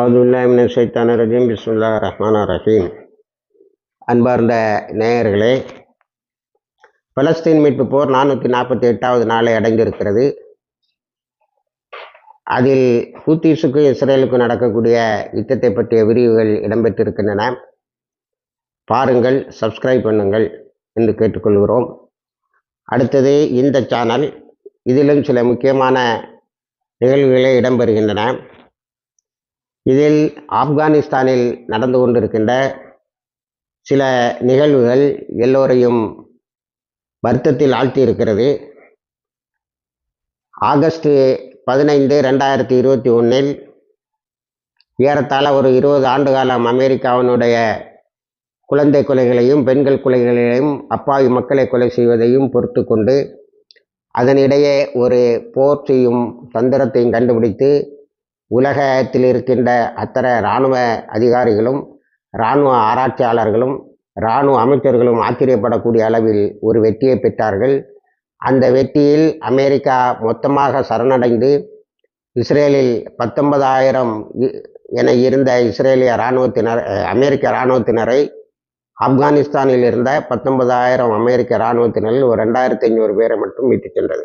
அவுதுல்லாமின் சைத்தான ரஜீம். பிஸ்முல்லா ரஹ்மான் ரஹீம். அன்பார்ந்த நேயர்களே பலஸ்தீன் மீட்பு போர் நானூற்றி நாற்பத்தி எட்டாவது நாளை அடைந்திருக்கிறது. அதில் ஹூத்தீஸுக்கும் இஸ்ரேலுக்கும் நடக்கக்கூடிய யுத்தத்தை பற்றிய விரிவுகள் இடம்பெற்றிருக்கின்றன. பாருங்கள் சப்ஸ்கிரைப் பண்ணுங்கள் என்று கேட்டுக்கொள்கிறோம். அடுத்தது இந்த சேனல். இதிலும் சில முக்கியமான நிகழ்வுகளே இடம்பெறுகின்றன. இதில் ஆப்கானிஸ்தானில் நடந்து கொண்டிருக்கின்ற சில நிகழ்வுகள் எல்லோரையும் வருத்தத்தில் ஆழ்த்தியிருக்கிறது. ஆகஸ்ட் பதினைந்து ரெண்டாயிரத்தி இருபத்தி ஒன்றில் ஏறத்தாழ ஒரு இருபது ஆண்டு காலம் அமெரிக்காவினுடைய குழந்தை கொலைகளையும் பெண்கள் கொலைகளையும் அப்பாவி மக்களை கொலை செய்வதையும் பொறுத்து கொண்டு அதனிடையே ஒரு போர் செய்யும் தந்திரத்தையும் கண்டுபிடித்து உலகத்தில் இருக்கின்ற அத்தனை இராணுவ அதிகாரிகளும் இராணுவ ஆராய்ச்சியாளர்களும் இராணுவ அமைச்சர்களும் ஆச்சரியப்படக்கூடிய அளவில் ஒரு வெற்றியை பெற்றார்கள். அந்த வெற்றியில் அமெரிக்கா மொத்தமாக சரணடைந்து இஸ்ரேலில் பத்தொன்பதாயிரம் என இருந்த இஸ்ரேலிய இராணுவத்தினர் அமெரிக்க இராணுவத்தினரை ஆப்கானிஸ்தானில் இருந்த பத்தொன்பதாயிரம் அமெரிக்க இராணுவத்தினரில் ஒரு ரெண்டாயிரத்தி ஐநூறு பேரை மட்டும் மீட்டு சென்றது.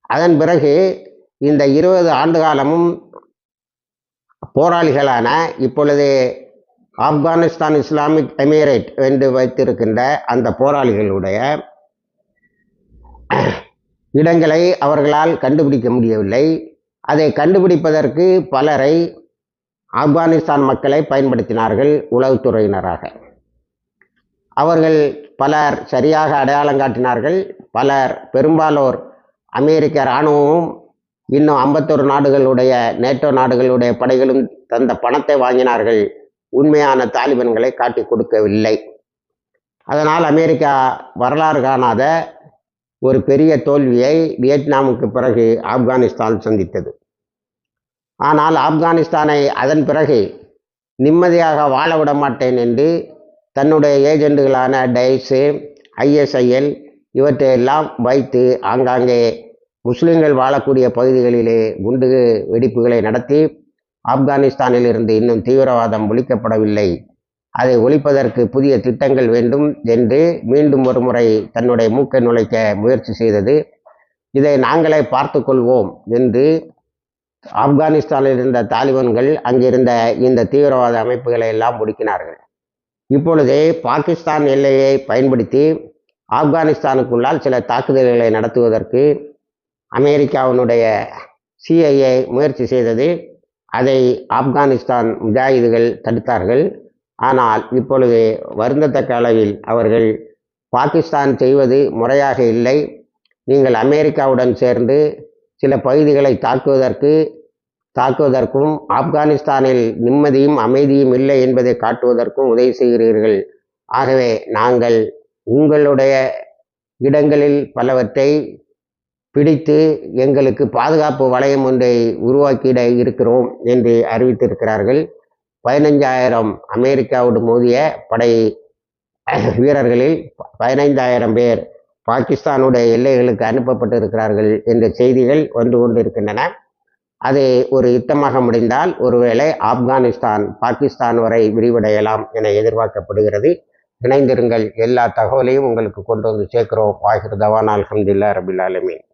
அதன் பிறகு இந்த இருபது ஆண்டு காலமும் போராளிகளான இப்பொழுது ஆப்கானிஸ்தான் இஸ்லாமிக் எமிரேட் என்று வைத்திருக்கின்ற அந்த போராளிகளுடைய இடங்களை அவர்களால் கண்டுபிடிக்க முடியவில்லை. அதை கண்டுபிடிப்பதற்கு பலரை ஆப்கானிஸ்தான் மக்களை பயன்படுத்தினார்கள் உளவுத்துறையினராக. அவர்கள் பலர் சரியாக அடையாளம் காட்டினார்கள். பலர் பெரும்பாலோர் அமெரிக்க இராணுவமும் இன்னும் ஐம்பத்தொரு நாடுகளுடைய நேட்டோ நாடுகளுடைய படைகளும் தந்த பணத்தை வாங்கினார்கள். உண்மையான தாலிபன்களை காட்டி கொடுக்கவில்லை. அதனால் அமெரிக்கா வரலாறு காணாத ஒரு பெரிய தோல்வியை வியட்நாமுக்கு பிறகு ஆப்கானிஸ்தான் சந்தித்தது. ஆனால் ஆப்கானிஸ்தானை அதன் பிறகு நிம்மதியாக வாழ விட மாட்டேன் என்று தன்னுடைய ஏஜெண்டுகளான டைஸு ஐஎஸ்ஐஎல் இவற்றையெல்லாம் வைத்து ஆங்காங்கே முஸ்லிம்கள் வாழக்கூடிய பகுதிகளிலே குண்டு வெடிப்புகளை நடத்தி ஆப்கானிஸ்தானில் இருந்து இன்னும் தீவிரவாதம் ஒழிக்கப்படவில்லை. அதை ஒழிப்பதற்கு புதிய திட்டங்கள் வேண்டும் என்று மீண்டும் ஒரு முறை தன்னுடைய மூக்கை நுழைக்க முயற்சி செய்தது. இதை நாங்களே பார்த்து கொள்வோம் என்று ஆப்கானிஸ்தானில் இருந்த தாலிபான்கள் அங்கிருந்த இந்த தீவிரவாத அமைப்புகளை எல்லாம் ஒடுக்கினார்கள். இப்பொழுதே பாகிஸ்தான் எல்லையை பயன்படுத்தி ஆப்கானிஸ்தானுக்குள்ளால் சில தாக்குதல்களை நடத்துவதற்கு அமெரிக்காவினுடைய சிஐஏ முயற்சி செய்தது. அதை ஆப்கானிஸ்தான் முஜாஹிதுகள் தடுத்தார்கள். ஆனால் இப்பொழுது வருந்தத்தக்க அளவில் அவர்கள் பாகிஸ்தான் செய்வது முறையாக இல்லை. நீங்கள் அமெரிக்காவுடன் சேர்ந்து சில பகுதிகளை தாக்குவதற்கு தாக்குவதற்கும் ஆப்கானிஸ்தானில் நிம்மதியும் அமைதியும் இல்லை என்பதை காட்டுவதற்கும் உதவி செய்கிறீர்கள். ஆகவே நாங்கள் உங்களுடைய இடங்களில் பலவற்றை பிடித்து எங்களுக்கு பாதுகாப்பு வளையம் ஒன்றை உருவாக்கிட இருக்கிறோம் என்று அறிவித்திருக்கிறார்கள். பதினைஞ்சாயிரம் அமெரிக்காவோடு மோதிய படை வீரர்களில் பதினைந்தாயிரம் பேர் பாகிஸ்தானுடைய எல்லைகளுக்கு அனுப்பப்பட்டிருக்கிறார்கள் என்ற செய்திகள் வந்து கொண்டிருக்கின்றன. அது ஒரு யுத்தமாக முடிந்தால் ஒருவேளை ஆப்கானிஸ்தான் பாகிஸ்தான் வரை விரிவடையலாம் என எதிர்பார்க்கப்படுகிறது. இணைந்திருங்கள். எல்லா தகவலையும் உங்களுக்கு கொண்டு வந்து சேர்க்கிறோம். வாகிர் தவான். அலமதுல்லா ரபில் ஆலமீன்.